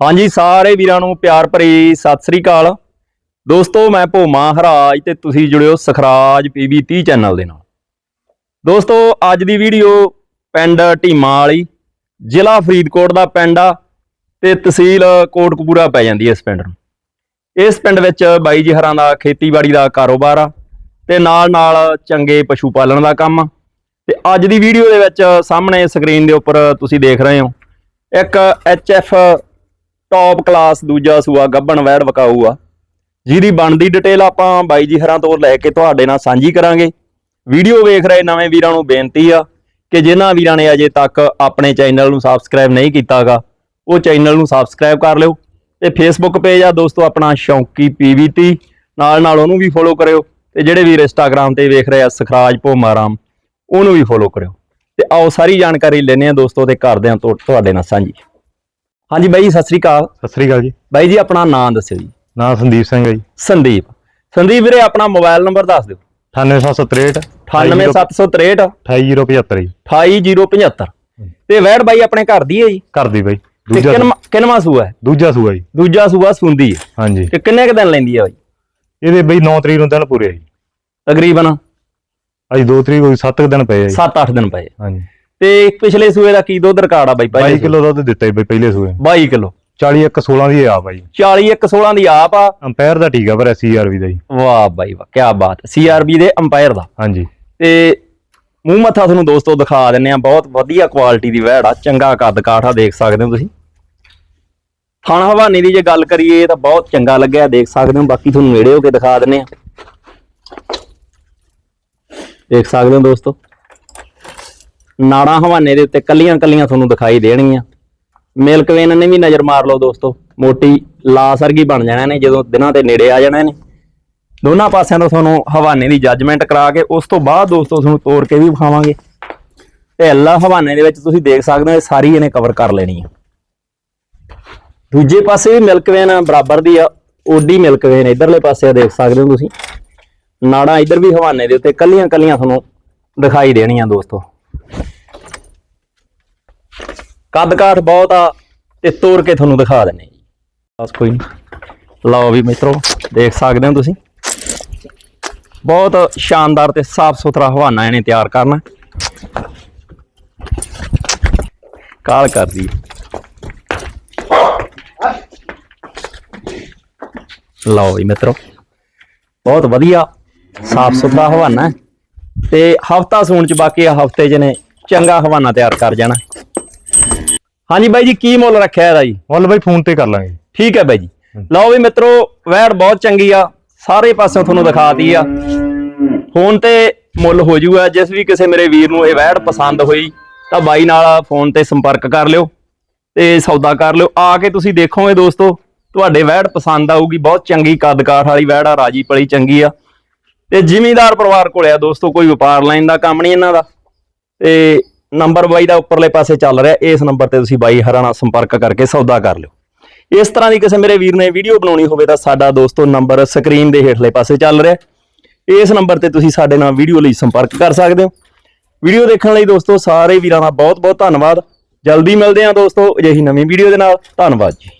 ਹਾਂਜੀ, ਸਾਰੇ ਵੀਰਾਂ ਨੂੰ ਪਿਆਰ ਭਰੀ ਸਤਿ ਸ੍ਰੀ ਅਕਾਲ। ਦੋਸਤੋ, ਮੈਂ ਭੋਮਾ ਹਰਾਜ ਤੇ ਤੁਸੀਂ ਜੁੜਿਓ ਸਖਰਾਜ ਪੀਬੀ 30 ਚੈਨਲ ਦੇ ਨਾਲ। ਦੋਸਤੋ, ਅੱਜ ਦੀ ਵੀਡੀਓ ਪਿੰਡ ਢੀਮਾ ਵਾਲੀ, ਜ਼ਿਲ੍ਹਾ ਫਰੀਦਕੋਟ ਦਾ ਪਿੰਡ ਆ ਤੇ ਤਹਿਸੀਲ ਕੋਟਕਪੂਰਾ ਪੈ ਜਾਂਦੀ ਹੈ ਇਸ ਪਿੰਡ ਨੂੰ। ਇਸ ਪਿੰਡ ਵਿੱਚ ਬਾਈ ਜੀ ਹਰਾਂ ਦਾ ਖੇਤੀਬਾੜੀ ਦਾ ਕਾਰੋਬਾਰ ਆ ਤੇ ਨਾਲ ਨਾਲ ਚੰਗੇ ਪਸ਼ੂ ਪਾਲਣ ਦਾ ਕੰਮ ਆ। ਤੇ ਅੱਜ ਦੀ ਵੀਡੀਓ ਦੇ ਵਿੱਚ ਸਾਹਮਣੇ ਸਕਰੀਨ ਦੇ ਉੱਪਰ ਤੁਸੀਂ ਦੇਖ ਰਹੇ ਹੋ, ਇੱਕ ਐਫ ਟੌਪ ਕਲਾਸ ਦੂਜਾ ਸੂਆ ਗੱਬਣ ਵੈੜ ਵਕਾਊ ਆ ਜਿਹਦੀ ਬਣਦੀ ਡਿਟੇਲ ਆਪਾਂ ਬਾਈ ਜੀ ਹਰਾਂ ਤੋਂ ਲੈ ਕੇ ਤੁਹਾਡੇ ਨਾਲ ਸਾਂਝੀ ਕਰਾਂਗੇ। ਵੀਡੀਓ ਵੇਖ ਰਹੇ ਨਵੇਂ ਵੀਰਾਂ ਨੂੰ ਬੇਨਤੀ ਆ ਕਿ ਜਿਨ੍ਹਾਂ ਵੀਰਾਂ ਨੇ ਅਜੇ ਤੱਕ ਆਪਣੇ ਚੈਨਲ ਨੂੰ ਸਬਸਕ੍ਰਾਈਬ ਨਹੀਂ ਕੀਤਾਗਾ, ਉਹ ਚੈਨਲ ਨੂੰ ਸਬਸਕ੍ਰਾਈਬ ਕਰ ਲਿਓ। ਤੇ ਫੇਸਬੁੱਕ ਪੇਜ ਆ ਦੋਸਤੋ, ਆਪਣਾ ਸ਼ੌਂਕੀ ਪੀਵੀਟੀ। ਨਾਲ ਨਾਲ ਉਹਨੂੰ ਵੀ ਫੋਲੋ ਕਰਿਓ ਤੇ ਜਿਹੜੇ ਵੀਰ ਇੰਸਟਾਗ੍ਰam ਤੇ ਵੇਖ ਰਹੇ ਆ ਸਖਰਾਜ ਭੋਮਾਰਾਮ, ਉਹਨੂੰ ਵੀ ਫੋਲੋ ਕਰਿਓ। ਤੇ ਆਓ ਸਾਰੀ ਜਾਣਕਾਰੀ ਲੈਣੇ ਆ ਦੋਸਤੋ ਤੇ ਕਰਦੇ ਆ ਤੁਹਾਡੇ ਨਾਲ ਸਾਂਝੀ। ਹਾਂਜੀ ਬਾਈ ਜੀ, ਸਤਿ ਸ੍ਰੀ ਅਕਾਲ। ਸਤਿ ਸ੍ਰੀ ਅਕਾਲ ਜੀ। ਬਾਈ ਜੀ ਆਪਣਾ ਨਾਮ ਦੱਸਿਓ ਜੀ। ਨਾਮ ਸੰਦੀਪ ਸਿੰਘ ਹੈ ਜੀ। ਸੰਦੀਪ। ਸੰਦੀਪ ਵੀਰੇ ਆਪਣਾ ਮੋਬਾਈਲ ਨੰਬਰ ਦੱਸ ਦਿਓ। 98763 98763 28075 ਜੀ। 28075 ਤੇ ਵੈੜ ਬਾਈ ਆਪਣੇ ਘਰ ਦੀ ਹੈ ਜੀ? ਘਰ ਦੀ ਬਾਈ। ਦੂਜਾ ਕਿੰਨਵਾਂ ਸੂਆ ਹੈ? ਦੂਜਾ ਸੂਆ ਜੀ। ਦੂਜਾ ਸੂਆ ਸੁੰਦੀ ਹੈ। ਹਾਂਜੀ। ਤੇ ਕਿੰਨੇ ਕ ਦਿਨ ਲੈਂਦੀ ਹੈ ਬਾਈ? ਇਹਦੇ ਬਈ 9 ਤਰੀਕ ਨੂੰ ਦਿਨ ਪੂਰੇ ਆ ਜੀ। ਤਕਰੀਬਨ? ਅੱਜ 2 ਤਰੀਕ ਹੋਈ 7 ਦਿਨ ਪਏ ਆ ਜੀ। 7-8 ਦਿਨ ਪਏ ਹਾਂਜੀ। ਤੇ ਪਿਛਲੇ ਸੂਏ ਦਾ ਕੀ ਦੁੱਧ ਰਿਕਾਰਡ ਆ ਬਾਈ 22 ਪਹਿਲੇ ਕਿਲੋ ਦੁੱਧ ਦਿੱਤਾ ਬਈ ਪਹਿਲੇ ਸੂਏ। 22 ਕਿਲੋ। 40 ਇੱਕ 16 ਦੀ ਆ ਬਾਈ। 40 ਇੱਕ 16 ਦੀ ਆਪ ਆ। ਅੰਪਾਇਰ ਦਾ ਟੀਕਾ ਪਰ ਸੀਆਰਵੀ ਦਾ ਜੀ। ਵਾਹ ਬਾਈ ਵਾਹ ਕੀ ਬਾਤ। ਸੀਆਰਬੀ ਦੇ ਅੰਪਾਇਰ ਦਾ। ਹਾਂਜੀ। ਤੇ ਮੂੰਹ ਮੱਥਾ ਤੁਹਾਨੂੰ ਦੋਸਤੋ ਦਿਖਾ ਦਿੰਨੇ ਆ ਬਹੁਤ ਵਧੀਆ ਕੁਆਲਿਟੀ ਦੀ ਵਹਿੜ ਆ ਚੰਗਾ ਕੱਦ ਕਾਠ ਆ ਦੇਖ ਸਕਦੇ ਹੋ ਤੁਸੀਂ। ਥਣ ਹਵਾਨੇ ਦੀ ਜੇ ਗੱਲ ਕਰੀਏ ਤਾਂ ਬਹੁਤ ਚੰਗਾ ਲੱਗਿਆ ਦੇਖ ਸਕਦੇ ਹੋ ਬਾਕੀ ਤੁਹਾਨੂੰ ਨੇੜੇ ਹੋ ਕੇ ਦਿਖਾ ਦਿੰਨੇ ਆ। ਦੇਖ ਸਕਦੇ ਹੋ ਦੋਸਤੋ। ਨਾੜਾਂ ਹਵਾਨੇ ਦੇ ਉੱਤੇ ਕੱਲੀਆਂ ਕੱਲੀਆਂ ਤੁਹਾਨੂੰ ਦਿਖਾਈ ਦੇਣਗੀਆਂ। ਮਿਲਕ ਵੇਨ ਨੇ ਵੀ ਨਜ਼ਰ ਮਾਰ ਲਓ ਦੋਸਤੋ, ਮੋਟੀ ਲਾਸ ਵਰਗੀ ਬਣ ਜਾਣਾ ਨੇ ਜਦੋਂ ਦਿਨਾਂ ਦੇ ਨੇੜੇ ਆ ਜਾਣਾ ਨੇ ਦੋਨਾਂ ਪਾਸਿਆਂ ਤੋਂ ਤੁਹਾਨੂੰ ਹਵਾਨੇ ਦੀ ਜੱਜਮੈਂਟ ਕਰਾ ਕੇ, ਉਸ ਤੋਂ ਬਾਅਦ ਦੋਸਤੋ ਤੁਹਾਨੂੰ ਤੋੜ ਕੇ ਵੀ ਵਿਖਾਵਾਂਗੇ। ਤੇ ਹਵਾਨੇ ਦੇ ਵਿੱਚ ਤੁਸੀਂ ਦੇਖ ਸਕਦੇ ਹੋ, ਇਹ ਸਾਰੀ ਇਹਨੇ ਕਵਰ ਕਰ ਲੈਣੀ ਆ। ਦੂਜੇ ਪਾਸੇ ਵੀ ਮਿਲਕ ਵੇਨ ਬਰਾਬਰ ਦੀ ਆ, ਓਡੀ ਮਿਲਕ ਵੇਨ ਇਧਰਲੇ ਪਾਸੇ ਆ, ਦੇਖ ਸਕਦੇ ਹੋ ਤੁਸੀਂ। ਨਾੜਾਂ ਇਧਰ ਵੀ ਹਵਾਨੇ ਦੇ ਉੱਤੇ ਕੱਲੀਆਂ ਕੱਲੀਆਂ ਤੁਹਾਨੂੰ ਦਿਖਾਈ ਦੇਣੀਆਂ ਦੋਸਤੋ। ਕੱਦ ਕਾਠ ਬਹੁਤ ਆ, ਤੇ ਤੋੜ ਕੇ ਤੁਹਾਨੂੰ ਦਿਖਾ ਦਿੰਨੇ ਜੀ। ਬਸ ਕੋਈ ਨਹੀਂ ਲਓ ਵੀ ਮਿੱਤਰੋ, ਦੇਖ ਸਕਦੇ ਹੋ ਤੁਸੀਂ। ਬਹੁਤ ਸ਼ਾਨਦਾਰ ਤੇ ਸਾਫ਼ ਸੁਥਰਾ ਹਵਾਨਾ ਇਹਨੇ ਤਿਆਰ ਕਰਨਾ। ਕਾਲ ਕਰਦੀ ਲਓ ਵੀ ਮਿੱਤਰੋ, ਬਹੁਤ ਵਧੀਆ ਸਾਫ਼ ਸੁਥਰਾ ਹਵਾਨਾ। ਤੇ ਹਫਤਾ ਸੂਣ ਚ ਬਾਕੀ ਆ ਹਫ਼ਤੇ ਚ ਨੇ ਚੰਗਾ ਹਵਾਨਾ ਤਿਆਰ ਕਰ ਜਾਣਾ। ਹਾਂਜੀ ਬਾਈ ਜੀ ਕੀ ਮੁੱਲ ਰੱਖਿਆ ਇਹਦਾ ਜੀ? ਮੁੱਲ ਬਾਈ ਫੋਨ ਤੇ ਕਰ ਲਾਂਗੇ। ਠੀਕ ਹੈ ਬਾਈ ਜੀ। ਲਓ ਵੀ ਮਿੱਤਰੋ ਵੈੜ ਬਹੁਤ ਚੰਗੀ ਆ। ਸਾਰੇ ਪਾਸਿਓਂ ਤੁਹਾਨੂੰ ਦਿਖਾਤੀ ਆ। ਫੋਨ ਤੇ ਮੁੱਲ ਹੋ ਜੂਗਾ। ਜਿਸ ਵੀ ਕਿਸੇ ਮੇਰੇ ਵੀਰ ਨੂੰ ਇਹ ਵੈੜ ਪਸੰਦ ਹੋਈ ਤਾਂ ਬਾਈ ਨਾਲ ਫੋਨ ਤੇ ਸੰਪਰਕ ਕਰ ਲਿਓ ਤੇ ਸੌਦਾ ਕਰ ਲਿਓ। ਆ ਕੇ ਤੁਸੀਂ ਦੇਖੋਗੇ ਦੋਸਤੋ ਤੁਹਾਡੇ ਵੈੜ ਪਸੰਦ ਆਊਗੀ। ਬਹੁਤ ਚੰਗੀ ਕੱਦ ਕਾਠ ਵਾਲੀ ਵੈੜ ਆ ਰਾਜੀ ਪਲੀ ਚੰਗੀ ਆ। ਤੇ ਜ਼ਿਮੀਂਦਾਰ ਪਰਿਵਾਰ ਕੋਲੇ ਆ ਦੋਸਤੋ ਕੋਈ ਵਪਾਰ ਲਾਈਨ ਦਾ ਕੰਮ ਨਹੀਂ ਇਹਨਾਂ ਦਾ। ਤੇ ਨੰਬਰ ਬਾਈ ਦਾ ਉੱਪਰਲੇ ਪਾਸੇ ਚੱਲ ਰਿਹਾ, ਇਸ ਨੰਬਰ ਤੇ ਤੁਸੀਂ ਬਾਈ ਹਰਾਂ ਨਾਲ ਸੰਪਰਕ ਕਰਕੇ ਸੌਦਾ ਕਰ ਲਿਓ। ਇਸ ਤਰ੍ਹਾਂ ਦੀ ਕਿਸੇ ਮੇਰੇ ਵੀਰ ਨੇ ਵੀਡੀਓ ਬਣਾਉਣੀ ਹੋਵੇ ਤਾਂ ਸਾਡਾ ਦੋਸਤੋ ਨੰਬਰ ਸਕਰੀਨ ਦੇ ਹੇਠਲੇ ਪਾਸੇ ਚੱਲ ਰਿਹਾ। ਇਸ ਨੰਬਰ ਤੇ ਤੁਸੀਂ ਸਾਡੇ ਨਾਲ ਵੀਡੀਓ ਲਈ ਸੰਪਰਕ ਕਰ ਸਕਦੇ ਹੋ। ਵੀਡੀਓ ਦੇਖਣ ਲਈ ਦੋਸਤੋ ਸਾਰੇ ਵੀਰਾਂ ਦਾ ਬਹੁਤ ਬਹੁਤ ਧੰਨਵਾਦ। ਜਲਦੀ ਮਿਲਦੇ ਹਾਂ ਦੋਸਤੋ ਅਜਿਹੀ ਨਵੀਂ ਵੀਡੀਓ ਦੇ ਨਾਲ। ਧੰਨਵਾਦ ਜੀ।